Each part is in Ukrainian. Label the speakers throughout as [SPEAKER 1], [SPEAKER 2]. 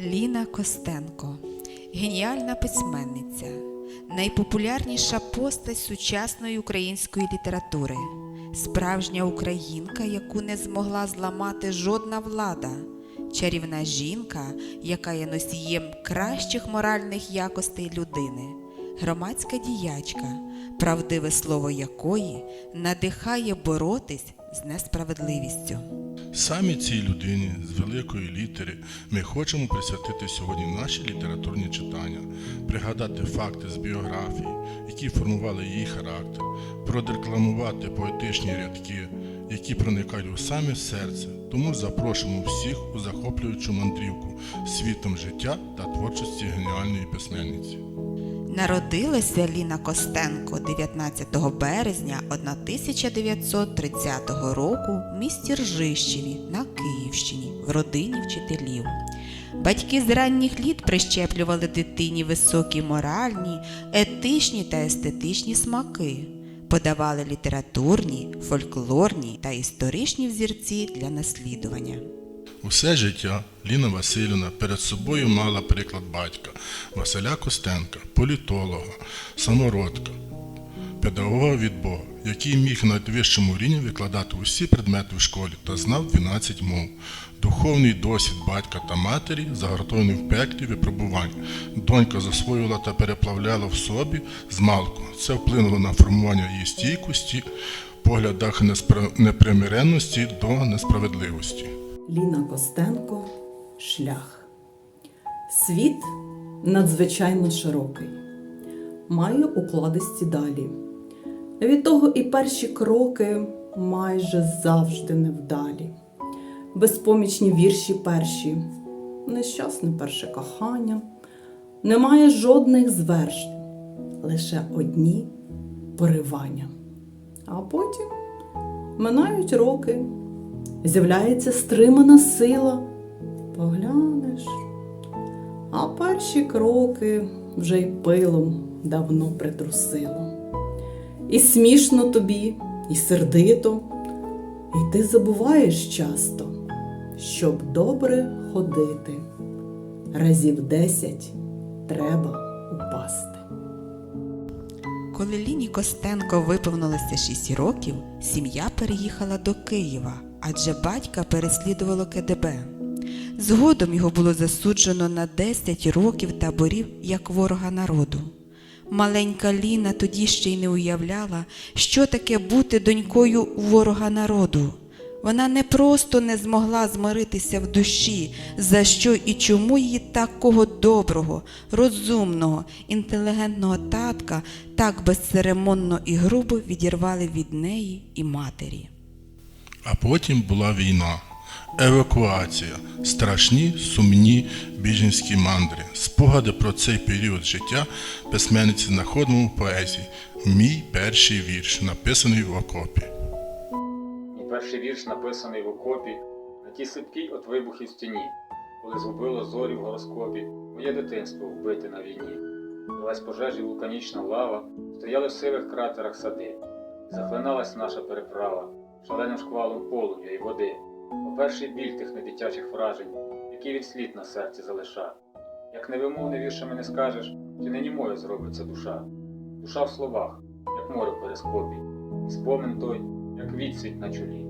[SPEAKER 1] Ліна Костенко. Геніальна письменниця, найпопулярніша постать сучасної української літератури, справжня українка, яку не змогла зламати жодна влада, чарівна жінка, яка є носієм кращих моральних якостей людини, громадська діячка, правдиве слово якої надихає боротись з несправедливістю.
[SPEAKER 2] Саме цій людині з великої літери ми хочемо присвятити сьогодні наші літературні читання, пригадати факти з біографії, які формували її характер, продекламувати поетичні рядки, які проникають у саме серце. Тому запрошуємо всіх у захоплюючу мандрівку світом життя та творчості геніальної письменниці.
[SPEAKER 1] Народилася Ліна Костенко 19 березня 1930 року в місті Ржищеві на Київщині в родині вчителів. Батьки з ранніх літ прищеплювали дитині високі моральні, етичні та естетичні смаки, подавали літературні, фольклорні та історичні взірці для наслідування.
[SPEAKER 2] Усе життя Ліна Васильівна перед собою мала приклад батька Василя Костенка, політолога, самородка, педагога від Бога, який міг на найвищому рівні викладати усі предмети в школі та знав 12 мов. Духовний досвід батька та матері загартований в пеклі випробувань. Донька засвоювала та переплавляла в собі змалку. Це вплинуло на формування її стійкості, поглядах неспра- непримиренності до несправедливості.
[SPEAKER 3] Ліна Костенко Шлях. Світ надзвичайно широкий, має укладисті далі. Від того і перші кроки майже завжди невдалі. Безпомічні вірші перші, нещасне перше кохання, немає жодних звершень, лише одні поривання. А потім минають роки, з'являється стримана сила. Поглянеш, а перші кроки вже й пилом давно притрусило. І смішно тобі, і сердито, і ти забуваєш часто, щоб добре ходити. Разів десять треба упасти.
[SPEAKER 1] Коли Ліні Костенко виповнилося 6 років, сім'я переїхала до Києва, адже батька переслідувало КДБ. Згодом його було засуджено на 10 років таборів як ворога народу. Маленька Ліна тоді ще й не уявляла, що таке бути донькою ворога народу. Вона не просто не змогла змиритися в душі, за що і чому її такого доброго, розумного, інтелігентного татка так безцеремонно і грубо відірвали від неї і матері.
[SPEAKER 2] А потім була війна, евакуація, страшні, сумні біженські мандри. Спогади про цей період життя письменниці знаходимо в поезії. Мій перший вірш, написаний в окопі.
[SPEAKER 4] Мій перший вірш написаний в окопі на тій сліпкій от вибухів стіні, коли згубило зорі в гороскопі, моє дитинство вбите на війні. Велась пожежі вулканічна лава, стояли в сивих кратерах сади. Захлиналась наша переправа шаленим шквалом полум'я й води. О перший біль тих недитячих вражень, який від слід на серці залиша. Як невимовне віршами не скажеш, чи не німою зробиться душа. Душа в словах, як море в перископі, і спомин той, як відсвіт на чолі.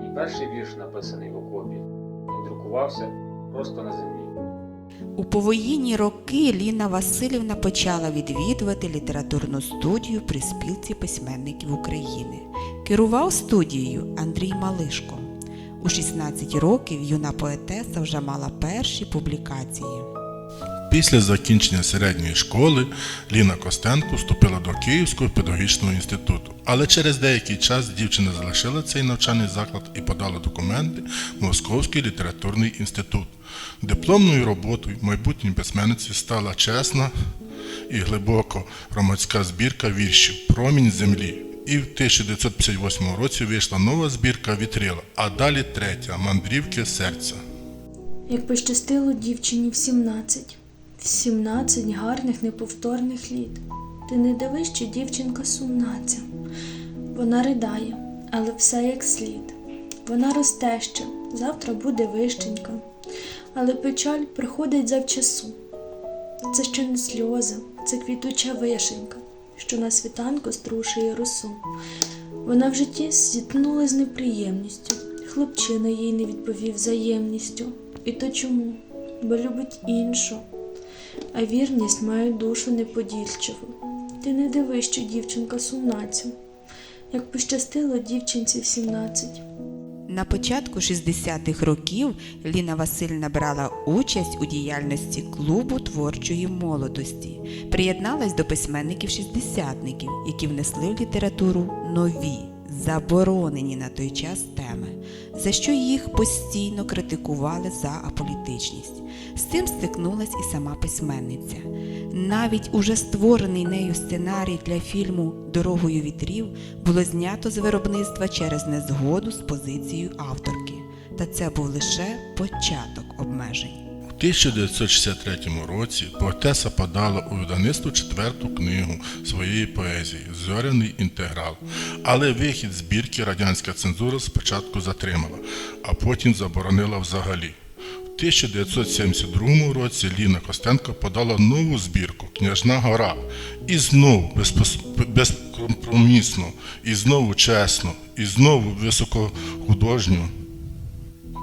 [SPEAKER 4] Мій перший вірш написаний в окопі. Він друкувався просто на землі.
[SPEAKER 1] У повоєнні роки Ліна Васильівна почала відвідувати літературну студію при спілці письменників України. Керував студією Андрій Малишко. У 16 років юна поетеса вже мала перші публікації.
[SPEAKER 2] Після закінчення середньої школи Ліна Костенко вступила до Київського педагогічного інституту. Але через деякий час дівчина залишила цей навчальний заклад і подала документи в Московський літературний інститут. Дипломною роботою майбутньої письменниці стала чесна і глибоко громадська збірка віршів Промінь землі. І в 1958 році вийшла нова збірка Вітрила, а далі третя Мандрівки серця.
[SPEAKER 5] Як пощастило дівчині в 17, в 17 гарних неповторних літ. Ти не дивись, що дівчинка сумна ця. Вона ридає, але все як слід. Вона росте ще, завтра буде вищенька. Але печаль приходить завчасу. Це ще не сльози, це квітуча вишенька, що на світанку струшує росу. Вона в житті зіткнулася з неприємністю. Хлопчина їй не відповів взаємністю. І то чому? Бо любить іншу. А вірність має душу неподільчиву. Ти не дивись, що дівчинка сумнаця. Як пощастило дівчинці в 17.
[SPEAKER 1] На початку 60-х років Ліна Васильна брала участь у діяльності клубу творчої молодості, приєдналась до письменників-шістдесятників, які внесли в літературу нові, заборонені на той час теми, за що їх постійно критикували за аполітичність. З цим стикнулась і сама письменниця. Навіть уже створений нею сценарій для фільму Дорогою вітрів було знято з виробництва через незгоду з позицією авторки. Та це був лише початок обмежень.
[SPEAKER 2] У 1963 році поетеса подала у видавництво четверту книгу своєї поезії Зоряний інтеграл. Але вихід збірки радянська цензура спочатку затримала, а потім заборонила взагалі. У 1972 році Ліна Костенко подала нову збірку Княжна гора. І знову безкомпромісно, і знову чесно, і знову високохудожньо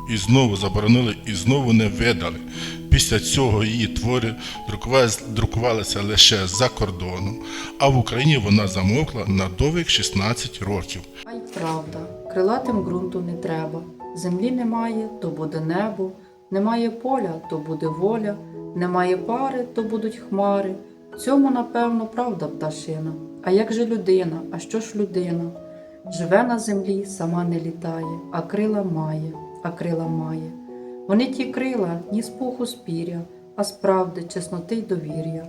[SPEAKER 2] і знову заборонили, і знову не видали. Після цього її твори друкувалися лише за кордоном, а в Україні вона замовкла на довгих 16 років.
[SPEAKER 6] А правда, крилатим ґрунту не треба. Землі немає, то буде небо, немає поля, то буде воля, немає пари, то будуть хмари. Цьому, напевно, правда пташина. А як же людина? А що ж людина? Живе на землі, сама не літає, а крила має, а крила має. Вони ті крила ні з пуху з пір'я, а з правди, чесноти й довір'я.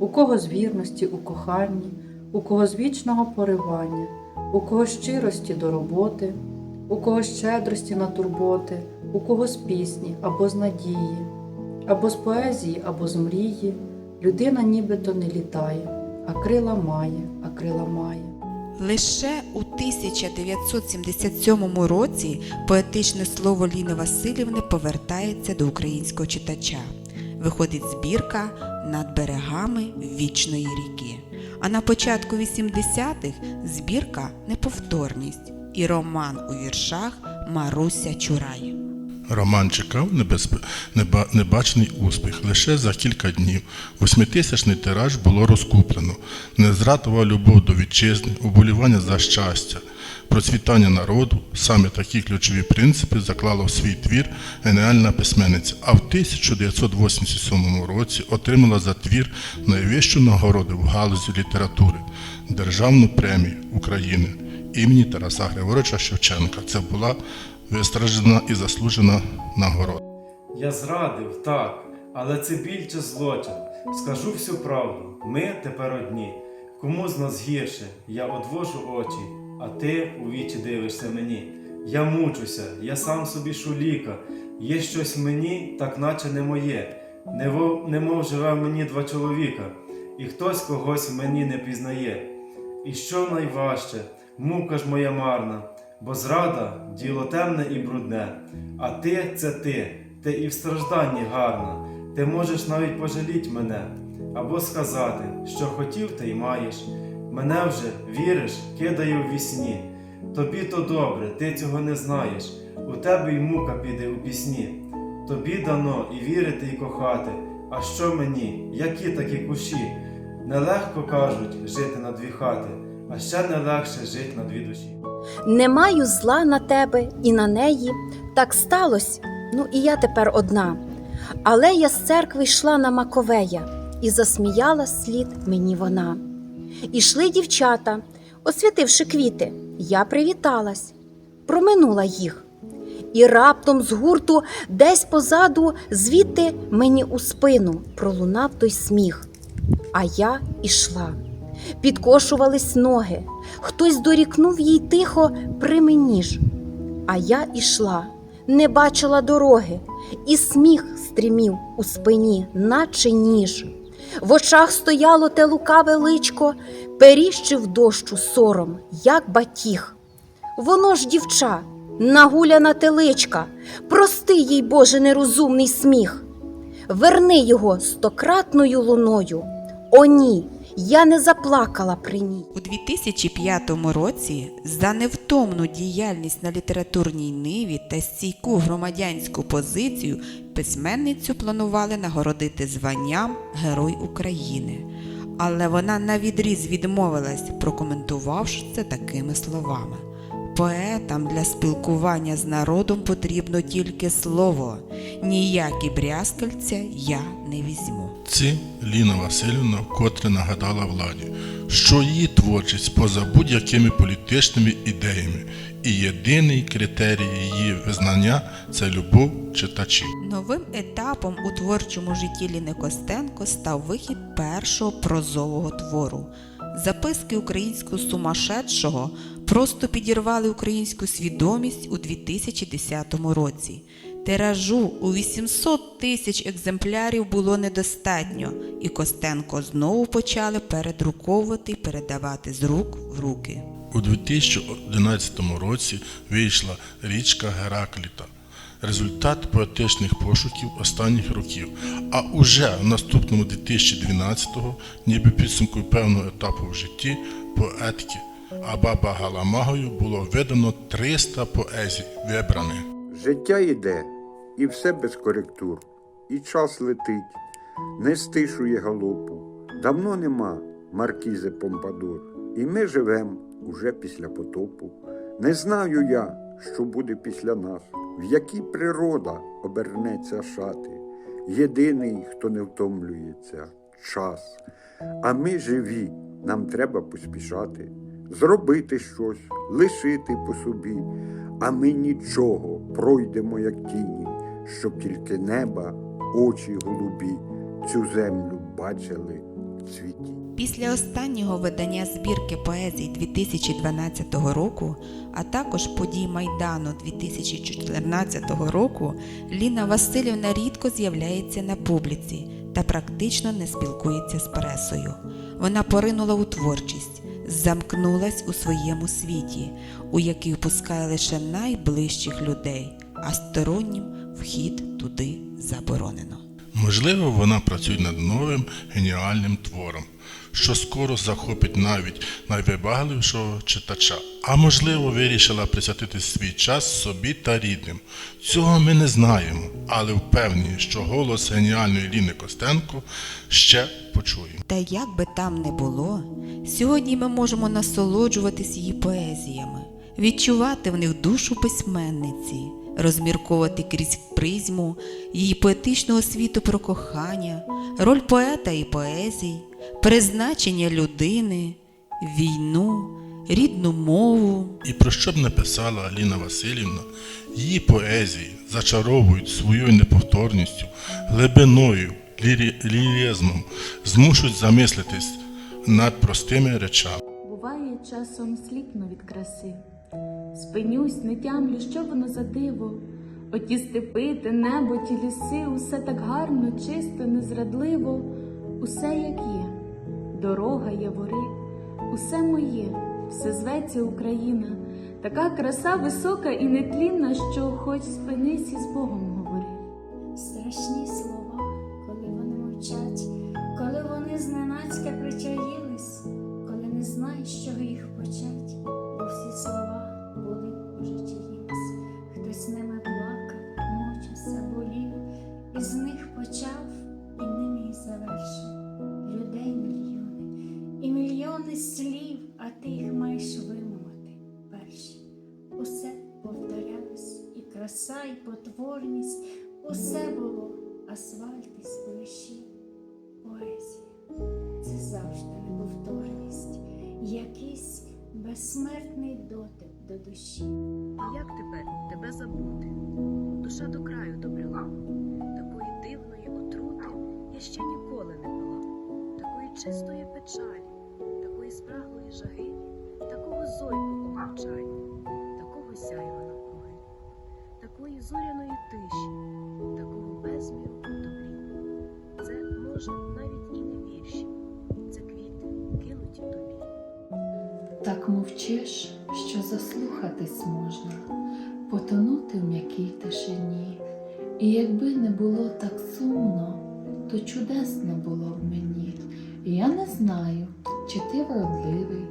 [SPEAKER 6] У кого з вірності у коханні, у кого з вічного поривання, у кого щирості до роботи, у кого щедрості на турботи, у кого з пісні або з надії, або з поезії, або з мрії. Людина нібито не літає, а крила має, а крила має.
[SPEAKER 1] Лише у 1977 році поетичне слово Ліни Васильівни повертається до українського читача. Виходить збірка над берегами вічної ріки. А на початку 80-х збірка Неповторність і роман у віршах Маруся Чурай.
[SPEAKER 2] Роман чекав небачений успіх. Лише за кілька днів восьмитисячний тираж було розкуплено. не Незратова любов до вітчизни, уболівання за щастя, процвітання народу саме такі ключові принципи заклала в свій твір геніальна письменниця. А в 1987 році отримала за твір найвищу нагороду в галузі літератури Державну премію України імені Тараса Григоровича Шевченка. Це була вистражена і заслужена нагорода.
[SPEAKER 7] Я зрадив, так, але це біль чи злочин. Скажу всю правду, ми тепер одні. Кому з нас гірше, я одвожу очі, а ти у вічі дивишся мені. Я мучуся, я сам собі шуліка. Є щось мені, так наче не моє. Нево- Немов живе в мені два чоловіка, і хтось когось мені не пізнає. І що найважче, мука ж моя марна, бо зрада діло темне і брудне, а ти це ти, ти і в стражданні гарна, ти можеш навіть пожаліть мене, або сказати, що хотів, ти й маєш. Мене вже віриш, кидаю в вісні. Тобі то добре, ти цього не знаєш. У тебе й мука піде у пісні. Тобі дано і вірити, і кохати. А що мені, які такі куші? Нелегко кажуть жити на дві хати, а ще не легше жити на дві душі.
[SPEAKER 8] Не маю зла на тебе і на неї. Так сталося, ну і я тепер одна. Але я з церкви йшла на Маковея, і засміяла слід мені вона. Ішли дівчата, освятивши квіти, я привіталась, проминула їх. І раптом з гурту десь позаду, звідти мені у спину пролунав той сміх. А я ішла. Підкошувались ноги, хтось дорікнув їй тихо при мені ж. А я ішла, не бачила дороги, і сміх стрімів у спині, наче ніж. в очах стояло те лукаве личко, періщив дощу сором, як батіг. Воно ж дівча, нагуляна теличка, прости їй, Боже, нерозумний сміх. Верни його стократною луною. О, ні, я не заплакала при ній.
[SPEAKER 1] У 2005 році за невтомну діяльність на літературній ниві та стійку громадянську позицію письменницю планували нагородити званням Герой України. Але вона навідріз відмовилась, прокоментувавши це такими словами. Поетам для спілкування з народом потрібно тільки слово. Ніякі брязкальця я не візьму.
[SPEAKER 2] Ці Ліна Васильівна вкотре нагадала владі, що її творчість поза будь-якими політичними ідеями, і єдиний критерій її визнання це любов читачів.
[SPEAKER 1] Новим етапом у творчому житті Ліни Костенко став вихід першого прозового твору. Записки українського сумасшедшого просто підірвали українську свідомість у 2010 році. Тиражу у 800 тисяч екземплярів було недостатньо, і Костенко знову почали передруковувати і передавати з рук в руки.
[SPEAKER 2] У 2011 році вийшла річка Геракліта. Результат поетичних пошуків останніх років. А уже в наступному 2012-го, ніби підсумку певного етапу в житті поетки Абаба Галамагою було видано 300 поезій вибраних.
[SPEAKER 9] Життя йде, і все без коректур, і час летить, не стишує галопу. Давно нема маркізи Помпадур, і ми живем уже після потопу. Не знаю я, що буде після нас, в якій природа обернеться шати. Єдиний, хто не втомлюється, час. А ми живі, нам треба поспішати, зробити щось, лишити по собі. А ми нічого пройдемо, як тіні, щоб тільки неба, очі голубі, цю землю бачили в цвіті.
[SPEAKER 1] Після останнього видання збірки поезій 2012 року, а також подій Майдану 2014 року, Ліна Васильівна рідко з'являється на публіці та практично не спілкується з пресою. Вона поринула у творчість, замкнулась у своєму світі, у який впускає лише найближчих людей, а стороннім вхід туди заборонено.
[SPEAKER 2] Можливо, вона працює над новим геніальним твором, що скоро захопить навіть найвибагливішого читача. А можливо, вирішила присвятити свій час собі та рідним. Цього ми не знаємо, але впевнені, що голос геніальної Ліни Костенко ще почуємо.
[SPEAKER 1] Та як би там не було, сьогодні ми можемо насолоджуватись її поезіями, відчувати в них душу письменниці, розмірковувати крізь призму її поетичного світу про кохання, роль поета і поезій, призначення людини, війну, рідну мову.
[SPEAKER 2] І про що б не писала Аліна Васильівна, її поезії зачаровують своєю неповторністю, глибиною, лірі- ліризмом, змушують замислитись над простими речами.
[SPEAKER 10] Буває, часом сліпну від краси. Спинюсь, не тямлю, що воно за диво. Оті степи, те небо, ті ліси, усе так гарно, чисто, незрадливо, усе як є, дорога, явори, усе моє, все зветься Україна, така краса висока і нетлінна, що хоч спинись і з Богом говори.
[SPEAKER 11] Страшні слова, вони зненацька причаїлись, коли не знаєш, чого їх почать, бо всі слова були вже чиїмись. Хтось ними плакав, мучився, болів, і з них почав, і ними їх завершив. Людей мільйони, і мільйони слів, а ти їх маєш вимовити перші. Усе повторялось, і краса, і потворність, усе було асфальт і спориші. Завжди неповторність, якийсь безсмертний дотик до душі.
[SPEAKER 12] Як тепер тебе забути? Душа до краю добрела, такої дивної отрути я ще ніколи не пила, такої чистої печалі, такої спраглої жаги, такого зойку у мовчанні, такого сяйва навкруги, такої зоряної тиші, такого безміру добрі. Це може навіть і
[SPEAKER 13] мовчиш, що заслухатись можна, потонути в м'якій тишині. І якби не було так сумно, то чудесно було б мені. Я не знаю, чи ти вродливий,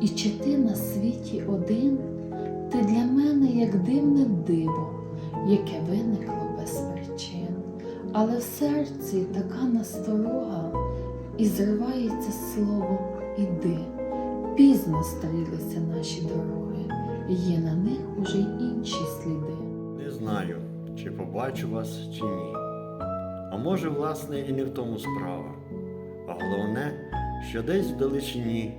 [SPEAKER 13] і чи ти на світі один, ти для мене як дивне диво, яке виникло без причин. Але в серці така насторога, і зривається слово іди. Пізно стрілися наші дороги, є на них уже інші сліди.
[SPEAKER 14] Не знаю, чи побачу вас, чи ні. А може, власне, і не в тому справа. А головне, що десь вдалечині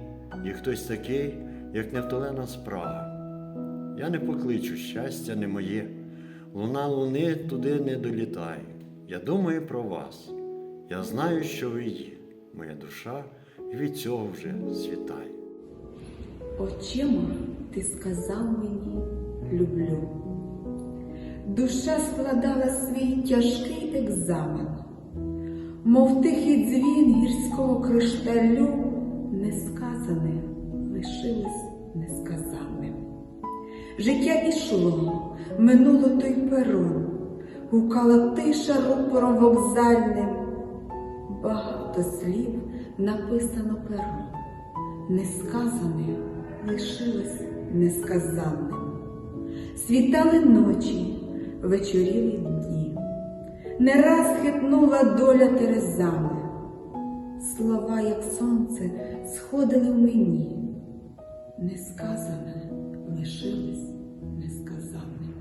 [SPEAKER 14] є хтось такий, як невтолена спрага. Я не покличу щастя не моє, луна луни туди не долітає. Я думаю про вас. Я знаю, що ви є, моя душа, і від цього вже світає.
[SPEAKER 10] Очима ти сказав мені люблю. Душа складала свій тяжкий екзамен, мов тихий дзвін гірського кришталю, несказане лишилось несказанним. Життя ішло, минуло той перон, гукала тиша рупором вокзальним. Багато слів написано пером несказане лишилось несказанним. Світали ночі, вечоріли дні, не раз хитнула доля терезами. Слова, як сонце, сходили в мені, несказане лишилось несказанним.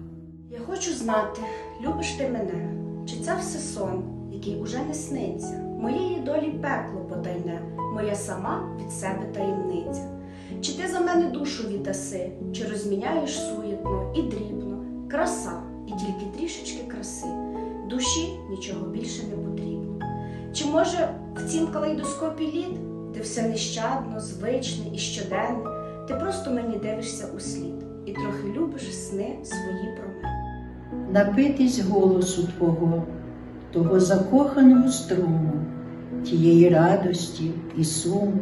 [SPEAKER 15] Я хочу знати, любиш ти мене, чи це все сон, який уже не сниться, моєї долі пекло потайне, моя сама від себе таємниця. Чи ти за мене душу віддаси, чи розміняєш суєтно і дрібно, краса, і тільки трішечки краси, душі нічого більше не потрібно. Чи може в цім калейдоскопі літ ти все нещадно, звичне і щоденне, ти просто мені дивишся у слід і трохи любиш сни свої про мене.
[SPEAKER 16] напитись голосу Твого, того закоханого струму, тієї радості і суму,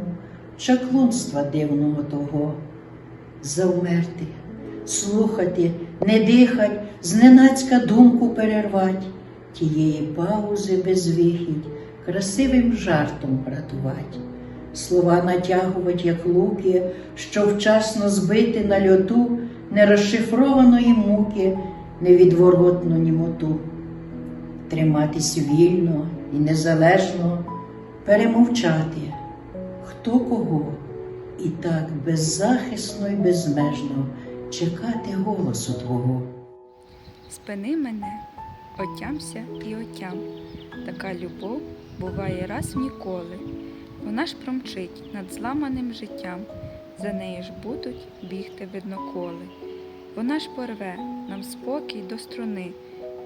[SPEAKER 16] чаклунства дивного того, завмерти, слухати, не дихать, зненацька думку перервать, тієї паузи безвихідь, красивим жартом братувать, слова натягувати, як луки, що вчасно збити на льоту нерозшифрованої муки, невідворотну німоту, триматись вільно і незалежно, перемовчати, хто кого, і так беззахисно і безмежно чекати голосу Твого.
[SPEAKER 17] Спини мене, отямся і отям. Така любов буває раз в ніколи. Вона ж промчить над зламаним життям, за нею ж будуть бігти видноколи. Вона ж порве нам спокій до струни,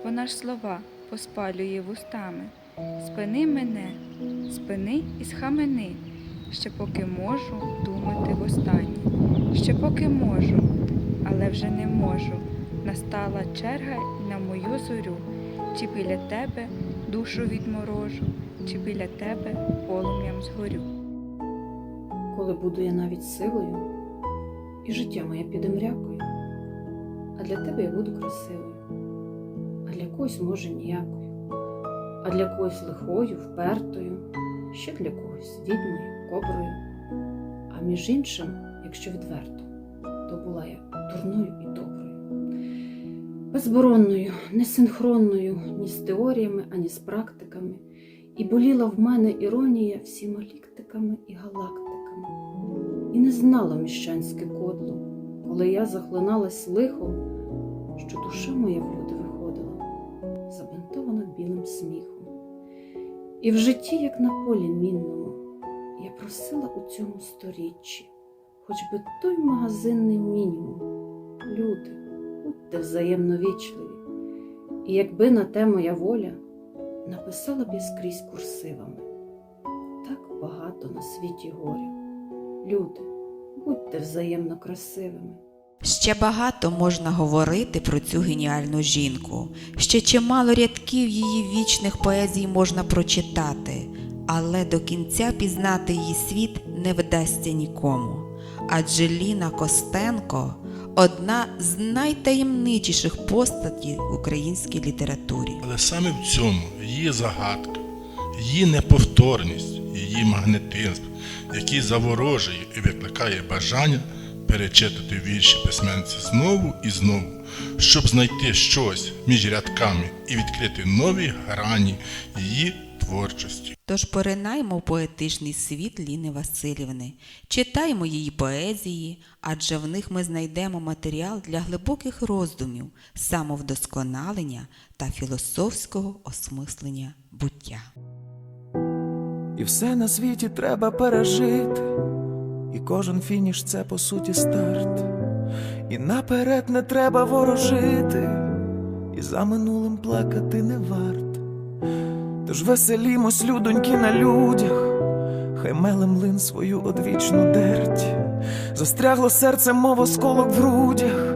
[SPEAKER 17] вона ж слова поспалює вустами. Спини мене, спини і схамени, ще поки можу думати востаннє, ще поки можу, але вже не можу. Настала черга й на мою зорю, чи біля тебе душу відморожу, чи біля тебе полум'ям згорю.
[SPEAKER 13] Коли буду я навіть силою, і життя моє піде мрякою, а для тебе я буду красивою, а для когось, може, ніякою, а для когось лихою, впертою, ще для когось відною, коброю. А між іншим, якщо відверто, то була я дурною і доброю, безборонною, несинхронною ні з теоріями, ані з практиками, і боліла в мене іронія всіма ліктиками і галактиками. І не знала міщанське кодло, коли я захлиналась лихом, що душа моя в люди виходила, забинтована білим сміхом. І в житті, як на полі мінному, просила у цьому сторіччі, хоч би той магазинний мінімум. Люди, будьте взаємно вічливі. І якби на те моя воля, написала б я скрізь курсивами. Так багато на світі горя. Люди, будьте взаємно красивими.
[SPEAKER 1] Ще багато можна говорити про цю геніальну жінку. Ще чимало рядків її вічних поезій можна прочитати, але до кінця пізнати її світ не вдасться нікому. адже Ліна Костенко одна з найтаємничіших постатей в українській літературі.
[SPEAKER 2] Але саме в цьому її загадка, її неповторність, її магнетизм, який заворожує і викликає бажання перечитати вірші письменниці знову і знову, щоб знайти щось між рядками і відкрити нові грані її творчості.
[SPEAKER 1] Тож поринаймо в поетичний світ Ліни Васильівни, читаймо її поезії, адже в них ми знайдемо матеріал для глибоких роздумів, самовдосконалення та філософського осмислення буття.
[SPEAKER 18] І все на світі треба пережити, і кожен фініш це по суті старт. І наперед не треба ворожити, і за минулим плакати не варт. Тож веселімось, людоньки, на людях, хай меле млин свою одвічну дерть. Застрягло серце, мов осколок в грудях.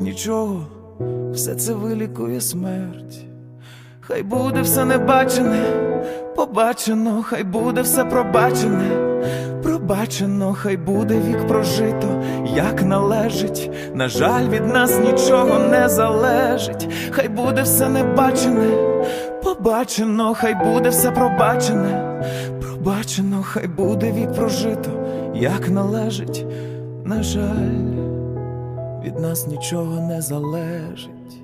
[SPEAKER 18] Нічого, все це вилікує смерть. Хай буде все небачене, побачено, хай буде все пробачене, пробачено, хай буде вік прожито, як належить. На жаль, від нас нічого не залежить, хай буде все небачене, побачено, хай буде все пробачене, пробачено, хай буде вік прожито, як належить. На жаль, від нас нічого не залежить.